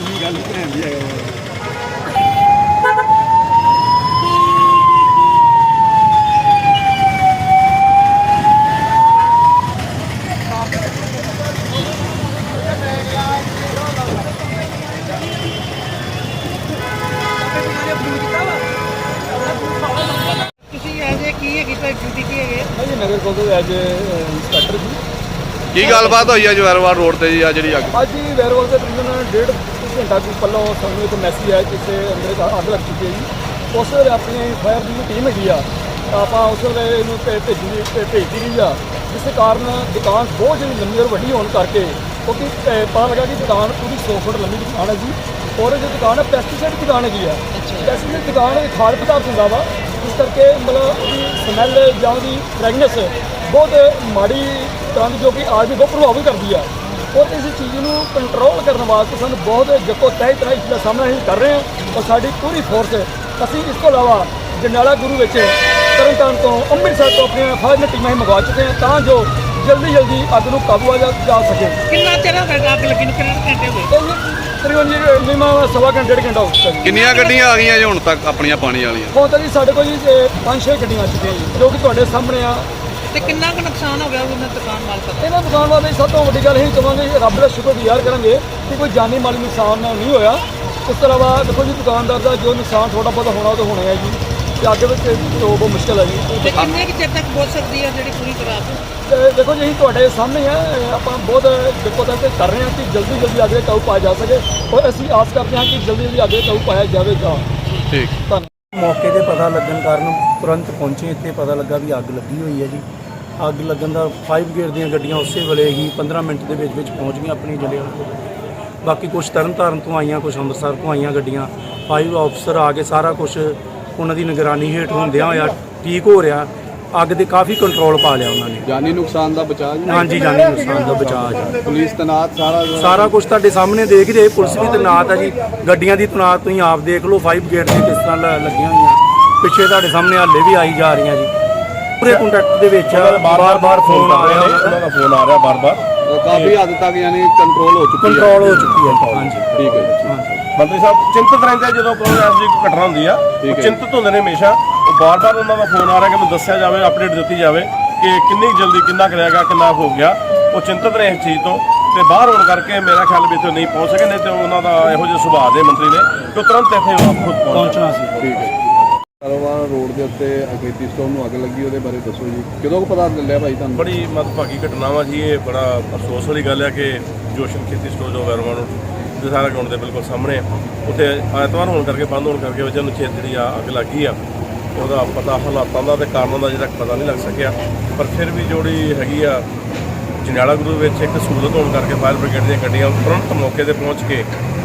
ਨੇ ਗੱਲ ਭੈਣ ਦੀ ਹੈ ਤੁਸੀਂ ਐਜ ਕੀ ਹੈਗੀ ਤੁਹਾਡੀ ਡਿਊਟੀ ਕੀ ਹੈਗੀ ji Nagar council as inspector ਜੀ ਕੀ ਗੱਲਬਾਤ ਹੋਈ ਆ ਜਵੈਰਵਾਰ ਰੋਡ ਤੇ ਜੀ ਆ ਜਿਹੜੀ ਅੱਗ? ਅੱਜ ਹੀ ਵੈਰਵਾਲ ਦੇ ਤਕਰੀਬਨ ਡੇਢ ਘੰਟਾ ਕੁ ਪਹਿਲਾਂ ਸਾਨੂੰ ਇੱਕ ਮੈਸੇਜ ਆਇਆ ਕਿ ਇੱਥੇ ਅੰਦਰ ਅੱਗ ਲੱਗ ਚੁੱਕੀ ਹੈ ਜੀ। ਉਸ ਵੇਲੇ ਆਪਣੀ ਫਾਇਰ ਦੀ ਟੀਮ ਹੈਗੀ ਆ ਆਪਾਂ ਉਸ ਵੇਲੇ ਇਹਨੂੰ ਭੇ- ਭੇਜੀ ਭੇ- ਭੇਜੀ ਗਈ ਆ। ਜਿਸ ਦੇ ਕਾਰਨ ਦੁਕਾਨ ਬਹੁਤ ਜਿਹੜੀ ਲੰਮੀ ਔਰ ਵੱਡੀ ਹੋਣ ਕਰਕੇ ਕਿਉਂਕਿ ਅਹ, ਪਤਾ ਲੱਗਾ ਕਿ ਦੁਕਾਨ ਪੂਰੀ 100 ਫੁੱਟ ਲੰਮੀ ਦੁਕਾਨ ਹੈ ਜੀ। ਔਰ ਇਹ ਜੋ ਦੁਕਾਨ ਹੈ ਪੈਸਟੀਸਾਈਡ ਦੀ ਦੁਕਾਨ ਹੈਗੀ ਆ। ਪੈਸਟੀਸਾਈਡ ਦੁਕਾਨ ਵਿੱਚ ਖਾਦ ਪਦਾਰਥ ਹੁੰਦਾ ਵਾ ਇਸ ਕਰਕੇ ਮਤਲਬ ਉਹਦੀ ਸਮੈਲ ਜਾਂ ਉਹਦੀ ਫ੍ਰੈਗਨੈਂਸ ਬਹੁਤ ਮਾੜੀ ਤਰ੍ਹਾਂ ਦੀ ਜੋ ਕਿ ਆਦਮੀ ਬਹੁਤ ਪ੍ਰਭਾਵਿਤ ਕਰਦੀ ਆ। ਔਰ ਇਸ ਚੀਜ਼ ਨੂੰ ਕੰਟਰੋਲ ਕਰਨ ਵਾਸਤੇ ਸਾਨੂੰ ਬਹੁਤ ਜੱਕੋ ਤਹਿ ਤਰ੍ਹਾਂ ਇਸ ਦਾ ਸਾਹਮਣਾ ਅਸੀਂ ਕਰ ਰਹੇ ਹਾਂ ਔਰ ਸਾਡੀ ਪੂਰੀ ਫੋਰਸ ਅਸੀਂ ਇਸ ਤੋਂ ਇਲਾਵਾ ਜੰਡਾਲਾ ਗੁਰੂ ਵਿੱਚ ਤਰਨਤਾਰਨ ਤੋਂ ਅੰਮ੍ਰਿਤਸਰ ਤੋਂ ਆਪਣੀਆਂ ਫੌਜ ਟੀਮਾਂ ਹੀ ਮੰਗਵਾ ਚੁੱਕੇ ਹਾਂ ਤਾਂ ਜੋ ਜਲਦੀ ਜਲਦੀ ਅੱਗ ਨੂੰ ਕਾਬੂ ਆ ਜਾ ਸਕੇ। ਕਿੰਨਾ ਚਿਰ ਹੋ ਗਿਆ ਅੱਗ ਲੱਗੀ ਨੂੰ? ਕਿੰਨੇ ਘੰਟੇ ਹੋ ਗਏ? ਤਕਰੀਬਨ ਜੀ ਮਿਨੀਮਮ ਸਵਾ ਘੰਟੇ ਡੇਢ ਘੰਟਾ ਹੋ ਚੁੱਕਾ ਜੀ। ਕਿੰਨੀਆਂ ਗੱਡੀਆਂ ਆ ਗਈਆਂ ਜੀ ਹੁਣ ਤੱਕ ਆਪਣੀਆਂ ਪਾਣੀ ਵਾਲੀਆਂ? ਹੁਣ ਤਾਂ ਜੀ ਸਾਡੇ ਕੋਲ ਜੀ ਇਹ ਪੰਜ ਛੇ ਗੱਡੀਆਂ ਆ ਚੁੱਕੀਆਂ ਜੀ ਜੋ ਕਿ ਤੁਹਾਡੇ ਸਾਹਮਣੇ ਆ। ਤੇ ਕਿੰਨਾ ਕੁ ਨੁਕਸਾਨ ਹੋ ਗਿਆ ਉਹਨਾਂ ਦੁਕਾਨ ਮਾਲਕ ਦਾ? ਇਹਨਾਂ ਦੁਕਾਨ ਵਾਲੇ ਸਭ ਤੋਂ ਵੱਡੀ ਗੱਲ ਇਹ ਕਹਾਂਗੇ ਰੱਬ ਦਾ ਸ਼ੁਕਰਗੁਜ਼ਾਰ ਕਰਾਂਗੇ ਕਿ ਕੋਈ ਜਾਨੀ ਮਾਲੀ ਨੁਕਸਾਨ ਨਹੀਂ ਹੋਇਆ। ਉਸ ਤੋਂ ਇਲਾਵਾ ਦੇਖੋ ਜੀ ਦੁਕਾਨਦਾਰ ਦਾ ਜੋ ਨੁਕਸਾਨ ਥੋੜਾ ਬਹੁਤਾ ਹੋਣਾ ਉਹ ਤਾਂ ਹੋਣਾ ਹੈ ਜੀ। ਤੇ ਅੱਗੇ ਵਿੱਚ ਤੋਂ ਬਹੁਤ ਮੁਸ਼ਕਲ ਹੈ ਜੀ। ਤੇ ਕਿੰਨੇ ਕੁ ਚਿਰ ਤੱਕ ਪਹੁੰਚ ਸਕਦੀ ਹੈ ਜਿਹੜੀ ਪੂਰੀ ਤੇ ਦੇਖੋ ਜੀ ਅਸੀਂ ਤੁਹਾਡੇ ਸਾਹਮਣੇ ਆ ਆਪਾਂ ਬਹੁਤ ਦੇਖੋ ਤਾਂ ਤੇ ਕਰ ਰਹੇ ਹਾਂ ਕਿ ਜਲਦੀ ਜਲਦੀ ਅੱਗੇ ਕਾਬੂ ਪਾਇਆ ਜਾ ਸਕੇ। ਔਰ ਅਸੀਂ ਆਸ ਕਰਦੇ ਹਾਂ ਕਿ ਜਲਦੀ ਜਲਦੀ ਅੱਗੇ ਕਾਬੂ ਪਾਇਆ ਜਾਵੇਗਾ। ਠੀਕ। ਧੰਨਵਾਦ। ਮੌਕੇ ਤੇ ਪਤਾ ਲੱਗਣ ਕਾਰਨ ਤੁਰੰਤ ਪਹੁੰਚੇ ਇੱਥੇ ਪਤਾ ਲੱਗਾ ਵੀ ਅੱਗ ਲੱਗੀ ਹੋਈ ਹੈ ਜੀ। ਅੱਗ ਲੱਗਣ ਦਾ 5 ਗੇਅਰ ਦੀਆਂ ਗੱਡੀਆਂ ਉਸੇ ਵੇਲੇ ਹੀ 15 ਮਿੰਟ ਦੇ ਵਿੱਚ ਵਿੱਚ ਪਹੁੰਚ ਗਈਆਂ ਆਪਣੀ ਜਲਿਆਂਵਾਲੇ ਬਾਕੀ ਕੁਝ ਤਰਨਤਾਰਨ ਤੋਂ ਆਈਆਂ ਕੁਝ ਅੰਮ੍ਰਿਤਸਰ ਤੋਂ ਆਈਆਂ ਗੱਡੀਆਂ। ਫਾਈਵ ਆਫਸਰ ਆ ਕੇ ਸਾਰਾ ਕੁਝ ਉਹਨਾਂ ਦੀ ਨਿਗਰਾਨੀ ਹੇਠ ਹੁੰਦਿਆਂ ਹੋਇਆ ਠੀਕ ਹੋ ਰਿਹਾ। ਅੱਗ ਦੇ ਕਾਫੀ ਕੰਟਰੋਲ ਪਾ ਲਿਆ ਉਹਨਾਂ ਨੇ। ਜਾਨੀ ਨੁਕਸਾਨ ਦਾ ਬਚਾਅ ਜੀ ਹਾਂਜੀ ਜਾਨੀ ਨੁਕਸਾਨ ਦਾ ਬਚਾਅ ਜੀ ਪੁਲਿਸ ਤਨਾਤ ਸਾਰਾ ਸਾਰਾ ਕੁਝ ਤੁਹਾਡੇ ਸਾਹਮਣੇ ਦੇਖ ਰਹੇ ਪੁਲਿਸ ਵੀ ਤੈਨਾਤ ਹੈ ਜੀ। ਗੱਡੀਆਂ ਦੀ ਤੈਨਾਤ ਤੁਸੀਂ ਆਪ ਦੇਖ ਲਓ 5 ਗੇਟ ਦੀ ਕਿਸ ਤਰ੍ਹਾਂ ਲੱਗੀਆਂ ਹੋਈਆਂ। ਪਿੱਛੇ ਤੁਹਾਡੇ ਸਾਹਮਣੇ ਹਾਲੇ ਵੀ ਆਈ ਜਾ ਰਹੀਆਂ ਜੀ। ਪੂਰੇ ਕੰਟੈਕਟ ਦੇ ਵਿੱਚ ਬਾਰ-ਬਾਰ ਫੋਨ ਆ ਰਿਹਾ ਉਹਨਾਂ ਦਾ ਫੋਨ ਆ ਰਿਹਾ ਬਾਰ-ਬਾਰ। ਕਾਫੀ ਹੱਦ ਤੱਕ ਯਾਨੀ ਕੰਟਰੋਲ ਹੋ ਚੁੱਕੀ ਹੈ। ਕੰਟਰੋਲ ਹੋ ਚੁੱਕੀ ਹੈ ਹਾਂਜੀ। ਠੀਕ ਹੈ ਜੀ। ਹਾਂਜੀ। ਮੰਤਰੀ ਸਾਹਿਬ ਚਿੰਤਤ ਰਹਿੰਦੇ ਆ ਜਦੋਂ ਕੋਈ ਐਸੀ ਕੋਈ ਘਟਨਾ ਹੁੰਦੀ ਆ। ਚਿੰਤਤ ਹੁੰਦੇ ਨੇ ਹਮੇਸ਼ਾ। ਬਾਰ-ਬਾਰ ਉਹਨਾਂ ਦਾ ਫੋਨ ਆ ਰਿਹਾ ਕਿ ਮੈਨੂੰ ਦੱਸਿਆ ਜਾਵੇ ਅਪਡੇਟ ਦਿੱਤੀ ਜਾਵੇ ਕਿ ਕਿੰਨੀ ਕੁ ਜਲਦੀ ਕਿੰਨਾ ਕਰੇਗਾ ਕਿੰਨਾ ਹੋ ਗਿਆ। ਉਹ ਚਿੰਤਤ ਰਹੇ ਇਸ ਚੀਜ਼ ਤੋਂ ਤੇ ਬਾਹਰ ਹੋਣ ਕਰਕੇ ਮੇਰਾ ਖਿਆਲ ਵੀ ਇੱਥੇ ਨਹੀਂ ਪਹੁੰਚ ਸਕੇ ਨਹੀਂ ਤੇ ਉਹਨਾਂ ਦਾ ਇਹੋ ਜਿਹੇ ਸੁਭਾਅ ਦੇ ਮੰਤਰੀ ਨੇ ਕਿ ਉਹ ਤੁਰੰਤ ਇੱਥੇ ਉਹ ਖੁਦ ਪਹੁੰਚ ਪਹੁੰਚਣਾ ਸੀ। ਠੀਕ ਹੈ ਕਾਰੋਬਾਰ ਰੋਡ ਦੇ ਉੱਤੇ ਅਗੇਤੀ ਸਟੋਰ ਨੂੰ ਅੱਗ ਲੱਗੀ ਉਹਦੇ ਬਾਰੇ ਦੱਸੋ ਜੀ। ਕਦੋਂ ਕੁ ਪਤਾ ਚੱਲਿਆ ਭਾਈ ਤੁਹਾਨੂੰ? ਬੜੀ ਮਦਭਾਗੀ ਘਟਨਾ ਵਾ ਜੀ ਇਹ ਬੜਾ ਅਫਸੋਸ ਵਾਲੀ ਗੱਲ ਹੈ ਕਿ ਜੋਸ਼ਨ ਖੇਤੀ ਸਟੋਰ ਜੋ ਵੈਰਵਾਨ ਰੋਡ ਦੇ ਸਾਰਾ ਗਰਾਊਂਡ ਦੇ ਬਿਲਕੁਲ ਸਾਹਮਣੇ ਆ। ਉੱਥੇ ਐਤਵਾਰ ਹੋਣ ਕਰਕੇ ਬੰਦ ਹੋਣ ਕਰਕੇ ਵਜ੍ਹਾ ਨੂੰ ਛੇਤ ਜਿਹੜੀ ਆ ਅੱਗ ਲੱਗੀ ਆ। ਉਹਦਾ ਪਤਾ ਹਾਲਾਤਾਂ ਦਾ ਤੇ ਕਾਰਨਾਂ ਦਾ ਜਿਹੜਾ ਪਤਾ ਨਹੀਂ ਲੱਗ ਸਕਿਆ। ਪਰ ਫਿਰ ਵੀ ਜਿਹੜੀ ਹੈਗੀ ਆ ਜਨਾਲਾ ਗੁਰੂ ਵਿੱਚ ਇੱਕ ਸਹੂਲਤ ਹੋਣ ਕਰਕੇ ਫਾਇਰ ਬ੍ਰਿਗੇਡ ਦੀਆਂ ਗੱਡੀਆਂ ਤੁਰੰਤ ਮੌਕੇ ਤੇ ਪਹੁੰਚ ਕੇ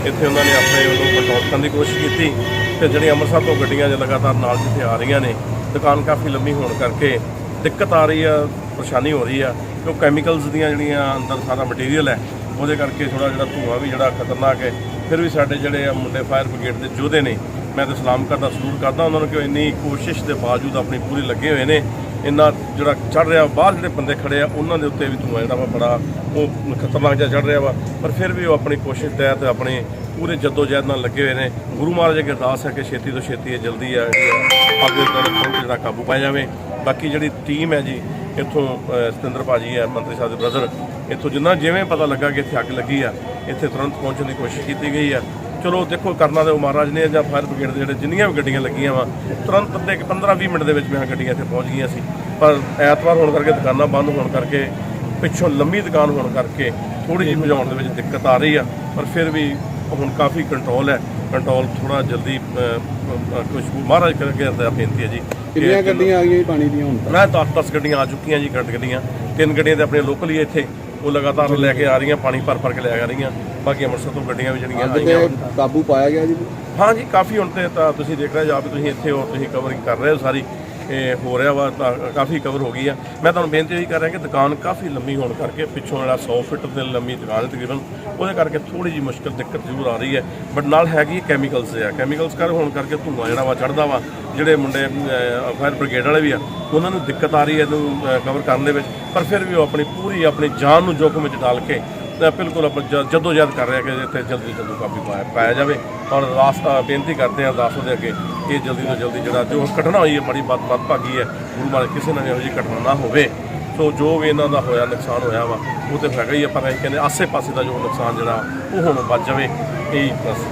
ਇੱਥੇ ਉਹਨਾਂ ਨੇ ਆਪਣੇ ਉਹਨੂੰ ਕੰਟਰੋਲ ਕਰਨ ਦੀ ਕੋਸ਼ਿਸ਼ ਕੀਤੀ। ਤੇ ਜਿਹੜੀ ਅੰਮ੍ਰਿਤਸਰ ਤੋਂ ਗੱਡੀਆਂ ਜੇ ਲਗਾਤਾਰ ਨਾਲ ਜਿੱਥੇ ਆ ਰਹੀਆਂ ਨੇ, ਦੁਕਾਨ ਕਾਫੀ ਲੰਮੀ ਹੋਣ ਕਰਕੇ ਦਿੱਕਤ ਆ ਰਹੀ ਆ, ਪਰੇਸ਼ਾਨੀ ਹੋ ਰਹੀ ਆ ਕਿਉਂ ਕੈਮੀਕਲਸ ਦੀਆਂ ਜਿਹੜੀਆਂ ਅੰਦਰ ਸਾਰਾ ਮਟੀਰੀਅਲ ਹੈ, ਉਹਦੇ ਕਰਕੇ ਥੋੜਾ ਜਿਹੜਾ ਧੂਆਂ ਵੀ ਜਿਹੜਾ ਖਤਰਨਾਕ ਹੈ, ਫਿਰ ਵੀ ਸਾਡੇ ਜਿਹੜੇ ਆ ਮੁੰਡੇ ਫਾਇਰ ਬ੍ਰਿਗੇਡ ਦੇ ਯੋਧੇ ਨੇ ਮੈਂ ਤਾਂ ਸਲਾਮ ਕਰਦਾ ਸਲੂਟ ਕਰਦਾ। ਉਹਨਾਂ ਨੂੰ ਕਿ ਉਹ ਇੰਨੀ ਕੋਸ਼ਿਸ਼ ਦੇ ਬਾਵਜੂਦ ਆਪਣੀ ਪੂਰੀ ਲੱਗੇ ਹੋਏ ਨੇ। ਇੰਨਾ ਜਿਹੜਾ ਚੜ ਰਿਹਾ ਬਾਹਰ ਜਿਹੜੇ ਬੰਦੇ ਖੜੇ ਆ ਉਹਨਾਂ ਦੇ ਉੱਤੇ ਵੀ ਧੂਆਂ ਜਿਹੜਾ ਵਾ ਬੜਾ ਉਹ ਖਤਰਨਾਕ ਜਿਹਾ ਚੜ ਰਿਹਾ ਵਾ। ਪਰ ਫਿਰ ਵੀ ਉਹ ਆਪਣੀ ਕੋਸ਼ਿਸ਼ ਤਹਿਤ ਆਪਣੇ ਪੂਰੇ ਜੱਦੋ ਜਹਿਦ ਨਾਲ ਲੱਗੇ ਹੋਏ ਨੇ। ਗੁਰੂ ਮਹਾਰਾਜ ਅੱਗੇ ਅਰਦਾਸ ਹੈ ਕਿ ਛੇਤੀ ਤੋਂ ਛੇਤੀ ਇਹ ਜਲਦੀ ਆ ਜਿਹੜੀ ਆ ਜਿਹੜਾ ਕਾਬੂ ਪਾਇਆ ਜਾਵੇ। ਬਾਕੀ ਜਿਹੜੀ ਟੀਮ ਹੈ ਜੀ ਇੱਥੋਂ ਅ, ਸਤਿੰਦਰ ਭਾਜੀ ਹੈ ਮੰਤਰੀ ਸਾਹਿਬ ਦੇ ਬ੍ਰਦਰ ਇੱਥੋਂ ਜਿੰਨਾ ਜਿਵੇਂ ਪਤਾ ਲੱਗਾ ਕਿ ਇੱਥੇ ਅੱਗ ਲੱਗੀ ਆ ਇੱਥੇ ਤੁਰੰਤ ਪਹੁੰਚਣ ਦੀ ਕੋਸ਼ਿਸ਼ ਕੀਤੀ ਗਈ ਆ। ਚਲੋ ਦੇਖੋ ਕਰਨਾ ਉਹ ਮਹਾਰਾਜ ਨੇ ਜਾਂ ਫਾਇਰ ਬ੍ਰਿਗੇਡ ਦੇ ਜਿਹੜੇ ਜਿੰਨੀਆਂ ਵੀ ਗੱਡੀਆਂ ਲੱਗੀਆਂ ਵਾ ਤੁਰੰਤ ਅੱਧੇ 15-20 ਮਿੰਟ ਦੇ ਵਿੱਚ ਮੈਂ ਗੱਡੀਆਂ ਇੱਥੇ ਪਹੁੰਚ ਗਈਆਂ ਸੀ। ਪਰ ਐਤਵਾਰ ਹੋਣ ਕਰਕੇ ਦੁਕਾਨਾਂ ਬੰਦ ਹੋਣ ਕਰਕੇ ਪਿੱਛੋਂ ਲੰਮੀ ਦੁਕਾਨ ਹੋਣ ਕਰਕੇ ਥੋੜੀ ਜਿਹੀ ਭਜਾਉਣ ਦੇ ਵਿੱਚ ਦਿੱਕਤ ਆ ਰਹੀ ਆ ਪਰ ਫਿਰ ਵੀ ਹੁਣ ਕਾਫੀ ਕੰਟਰੋਲ ਹੈ। ਕੰਟਰੋਲ ਥੋੜਾ ਜਲਦੀ ਕੁਝ ਮਹਾਰਾਜ ਕਰਕੇ ਅਰਦਾਸ ਬੇਨਤੀ ਹੈ ਜੀ ਕਿੰਨੀਆਂ ਗੱਡੀਆਂ ਆ ਗਈਆਂ ਪਾਣੀ ਦੀਆਂ ਹੁਣ ਮੈਂ 10 10 ਗੱਡੀਆਂ ਆ ਚੁੱਕੀਆਂ ਜੀ ਗੱਡ ਗੱਡੀਆਂ। ਤਿੰਨ ਗੱਡੀਆਂ ਤੇ ਆਪਣੇ ਲੋਕਲ ਹੀ ਇੱਥੇ। ਉਹ ਲਗਾਤਾਰ ਲੈ ਕੇ ਆ ਰਹੀਆਂ ਪਾਣੀ ਭਰ ਭਰ ਕੇ ਲੈ ਆ ਰਹੀਆਂ। ਬਾਕੀ ਅੰਮ੍ਰਿਤਸਰ ਤੋਂ ਗੱਡੀਆਂ ਵੀ ਜਿਹੜੀਆਂ ਆਈਆਂ। ਕਾਬੂ ਪਾਇਆ ਗਿਆ ਜੀ? ਹਾਂ ਜੀ ਕਾਫੀ ਹੁਣ ਤੇ ਤਾਂ ਤੁਸੀਂ ਦੇਖ ਰਹੇ ਜਾ ਵੀ ਤੁਸੀਂ ਇੱਥੇ ਹੋ ਤੁਸੀਂ ਕਵਰਿੰਗ ਕਰ ਰਹੇ ਹੋ ਸਾਰੀ। ਇਹ ਹੋ ਰਿਹਾ ਵਾ, ਤਾਂ ਕਾਫੀ ਕਵਰ ਹੋ ਗਈ ਆ। ਮੈਂ ਤੁਹਾਨੂੰ ਬੇਨਤੀ ਵੀ ਕਰ ਰਿਹਾ ਕਿ ਦੁਕਾਨ ਕਾਫੀ ਲੰਮੀ ਹੋਣ ਕਰਕੇ ਪਿੱਛੋਂ ਜਿਹੜਾ 100 ਫੁੱਟ ਦੇ ਲੰਮੀ ਦੁਕਾਨ ਤਕਰੀਬਨ, ਉਹਦੇ ਕਰਕੇ ਥੋੜੀ ਜਿਹੀ ਮੁਸ਼ਕਲ, ਦਿੱਕਤ ਜ਼ਰੂਰ ਆ ਰਹੀ ਹੈ। ਬਟ ਨਾਲ ਹੈਗੀ ਕੈਮੀਕਲਸ ਆ। ਕੈਮੀਕਲਸ ਕਰ ਹੋਣ ਕਰਕੇ ਧੂੰਆਂ ਜਿਹੜਾ ਵਾ ਚੜਦਾ ਵਾ, ਜਿਹੜੇ ਮੁੰਡੇ ਫਾਇਰ ਬ੍ਰਿਗੇਡ ਵਾਲੇ ਵੀ ਆ, ਉਹਨਾਂ ਨੂੰ ਦਿੱਕਤ ਆ ਰਹੀ ਹੈ ਇਹਨੂੰ ਕਵਰ ਕਰਨ ਦੇ ਵਿੱਚ। ਪਰ ਫਿਰ ਵੀ ਉਹ ਆਪਣੀ ਪੂਰੀ ਆਪਣੀ ਜਾਨ ਨੂੰ ਜੋਖਮ ਵਿੱਚ ਡਾਲ ਕੇ ਬਿਲਕੁਲ ਆਪਾਂ ਜ- ਜੱਦੋ ਜਹਿਦ ਕਰ ਰਿਹਾ ਕਿ ਇੱਥੇ ਜਲਦੀ ਜਲਦੀ ਕਾਬੂ ਪਾਇਆ ਪਾਇਆ ਜਾਵੇ। ਔਰ ਰਾਸਤਾ ਬੇਨਤੀ ਕਰਦੇ ਹਾਂ ਅਰਦਾਸ ਦੇ ਅੱਗੇ ਇਹ ਜਲਦੀ ਤੋਂ ਜਲਦੀ ਜਿਹੜਾ ਜੋ ਘਟਨਾ ਹੋਈ ਹੈ ਬੜੀ ਬਾਤ ਬਾਤ ਭਾਗੀ ਹੈ, ਗੁਰੂ ਮਹਾਰਾਜ ਕਿਸੇ ਨਾਲ ਇਹੋ ਜਿਹੀ ਘਟਨਾ ਨਾ ਹੋਵੇ। ਸੋ ਜੋ ਵੀ ਇਹਨਾਂ ਦਾ ਹੋਇਆ, ਨੁਕਸਾਨ ਹੋਇਆ ਵਾ, ਉਹ ਤੇ ਹੈਗਾ ਹੀ ਆ, ਪਰ ਅਸੀਂ ਕਹਿੰਦੇ ਆਸੇ ਪਾਸੇ ਦਾ ਜੋ ਨੁਕਸਾਨ ਜਿਹੜਾ, ਉਹ ਹੁਣ ਬਚ ਜਾਵੇ। ਇਹ ਬਸ।